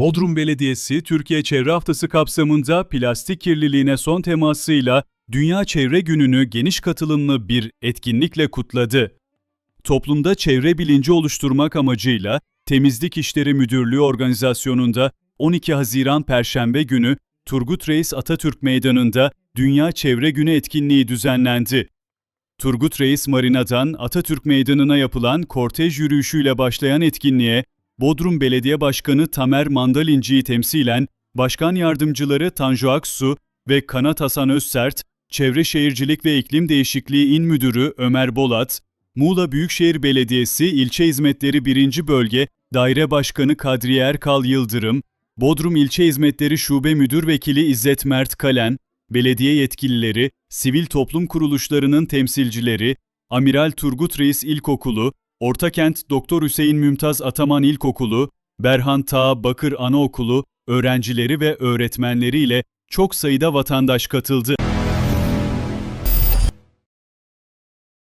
Bodrum Belediyesi, Türkiye Çevre Haftası kapsamında plastik kirliliğine son temasıyla Dünya Çevre Günü'nü geniş katılımlı bir etkinlikle kutladı. Toplumda çevre bilinci oluşturmak amacıyla Temizlik İşleri Müdürlüğü organizasyonunda 12 Haziran Perşembe günü Turgut Reis Atatürk Meydanı'nda Dünya Çevre Günü etkinliği düzenlendi. Turgut Reis Marina'dan Atatürk Meydanı'na yapılan kortej yürüyüşüyle başlayan etkinliğe Bodrum Belediye Başkanı Tamer Mandalinci'yi temsilen Başkan Yardımcıları Tanju Aksu ve Kanat Hasan Özsert, Çevre Şehircilik ve İklim Değişikliği İl Müdürü Ömer Bolat, Muğla Büyükşehir Belediyesi İlçe Hizmetleri 1. Bölge Daire Başkanı Kadriye Erkal Yıldırım, Bodrum İlçe Hizmetleri Şube Müdür Vekili İzzet Mert Kalen, belediye yetkilileri, sivil toplum kuruluşlarının temsilcileri, Amiral Turgut Reis İlkokulu, Ortakent Doktor Hüseyin Mümtaz Ataman İlkokulu, Berhan Tağa Bakır Anaokulu öğrencileri ve öğretmenleriyle çok sayıda vatandaş katıldı.